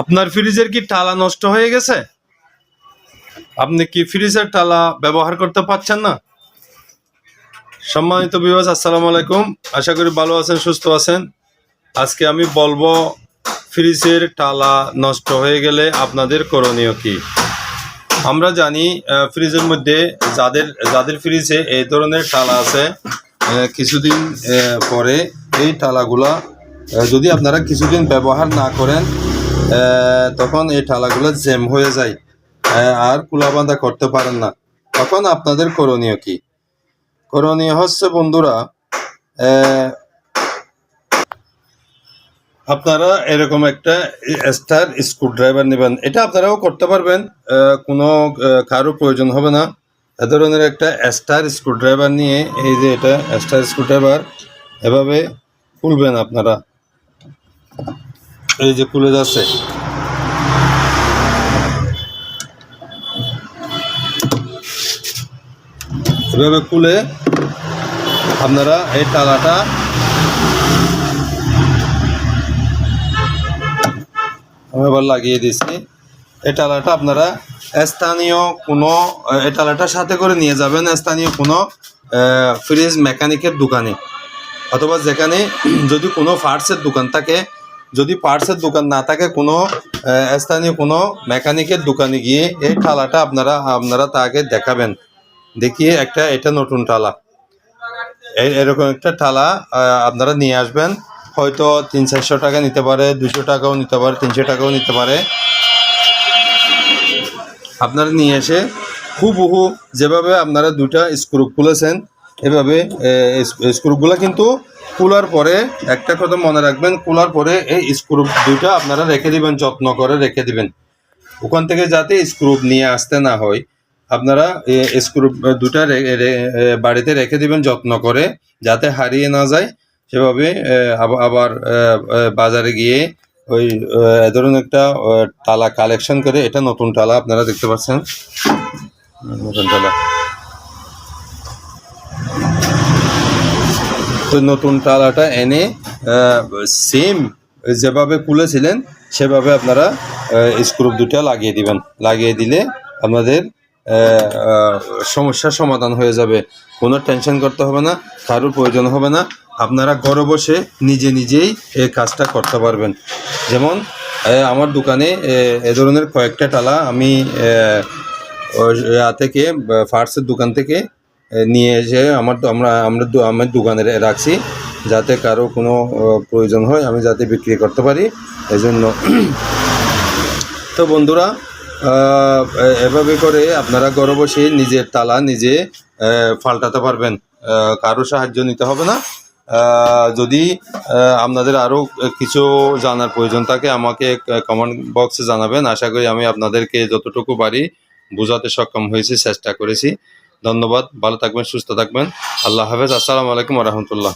আপনার ফ্রিজের কি টালা নষ্ট হয়ে গেছে? আপনি কি ফ্রিজের টালা ব্যবহার করতে পারছেন না? সম্মানিত বিভাজ আসসালামু আলাইকুম। আশা করি ভালো আছেন, সুস্থ আছেন। আজকে আমি বলব, ফ্রিজের টালা নষ্ট হয়ে গেলে আপনাদের করণীয় কি? আমরা জানি ফ্রিজের মধ্যে যাদের যাদের ফ্রিজে এই ধরনের টালা আছে কিছুদিন পরে এই টালাগুলা যদি আপনারা কিছুদিন ব্যবহার না করেন তখন এই টালাগুলো জ্যাম হয়ে যায়। আর কুলাবাঁধা করতে পারেন না। তখন আপনাদের করণীয় কি? করণীয় হচ্ছে, বন্ধুরা আপনারা এরকম একটা স্টার স্ক্রু ড্রাইভার নেবেন। এটা আপনারাও করতে পারবেন। কোনো কারও প্রয়োজন হবে না। এ ধরনের একটা স্টার স্ক্রু ড্রাইভার নিয়ে, এই যে এটা, স্টার স্ক্রু ড্রাইভার এভাবে খুলবেন আপনারা। এই যে খুলে যাচ্ছে এভাবে খুলে আপনারা এই টালাটা আমি এবার লাগিয়ে দিচ্ছি। এই টালাটা আপনারা স্থানীয় কোনো, এই টালাটার সাথে করে নিয়ে যাবেন স্থানীয় কোনো ফ্রিজ মেকানিকের দোকানে। অথবা যেখানে যদি কোনো পার্টসের দোকান থাকে যদি পার্টসের দোকান না থাকে, কোনো স্থানীয় কোনো মেকানিকের দোকানে গিয়ে এই টালাটা আপনারা আপনারা তাকে দেখাবেন। দেখিয়ে একটা, এটা নতুন টালা এরকম একটা টালা আপনারা নিয়ে আসবেন। হয়তো তিন চারশো টাকা নিতে পারে দুশো টাকাও নিতে পারে, তিনশো টাকাও নিতে পারে। আপনারা নিয়ে এসে হুবহু যেভাবে আপনারা দুটা স্ক্রু খুলেছেন, এভাবে স্ক্রুগুলো কিন্তু খোলার পরে, একটা কথা মনে রাখবেন খোলার পরে এই স্ক্রু দুইটা আপনারা রেখে দিবেন, যত্ন করে রেখে দিবেন। ওখান থেকে যাতে স্ক্রু নিয়ে আসতে না হয়, আপনারা স্ক্রু দুটা বাড়িতে রেখে দিবেন, যত্ন করে, যাতে হারিয়ে না যায়। সেভাবে আবার বাজারে গিয়ে ওই ধরনের একটা টালা কালেকশন করে, এটা নতুন টালা আপনারা দেখতে পাচ্ছেন। নতুন টালা নতুন টালাটা এনে সেম যেভাবে খুলেছিলেন, সেভাবে আপনারা স্ক্রুপ দুটা লাগিয়ে দিবেন। লাগিয়ে দিলে আপনাদের সমস্যার সমাধান হয়ে যাবে। কোনো টেনশন করতে হবে না, কারোর প্রয়োজন হবে না। আপনারা ঘরে বসে নিজে নিজেই এই কাজটা করতে পারবেন। যেমন আমার দোকানে, এ ধরনের কয়েকটা টালা আমি থেকে ফার্সের দোকান থেকে নিয়ে এসে আমার আমরা আমরা আমার দোকানে রাখছি যাতে কারও কোনো প্রয়োজন হয়, আমি যাতে বিক্রি করতে পারি। এই জন্য তো বন্ধুরা এভাবে করে আপনারা ঘরে বসে নিজের তালা নিজে পাল্টাতে পারবেন। কারও সাহায্য নিতে হবে না। যদি আপনাদের আরও কিছু জানার প্রয়োজন থাকে, আমাকে কমেন্ট বক্সে জানাবেন। আশা করি আমি আপনাদেরকে যতটুকু পারি বোঝাতে সক্ষম হয়েছি, চেষ্টা করেছি। ধন্যবাদ ভালো থাকবেন সুস্থ থাকবেন। আল্লাহ হাফেজ আসসালামু আলাইকুম রহমতুল্লাহ।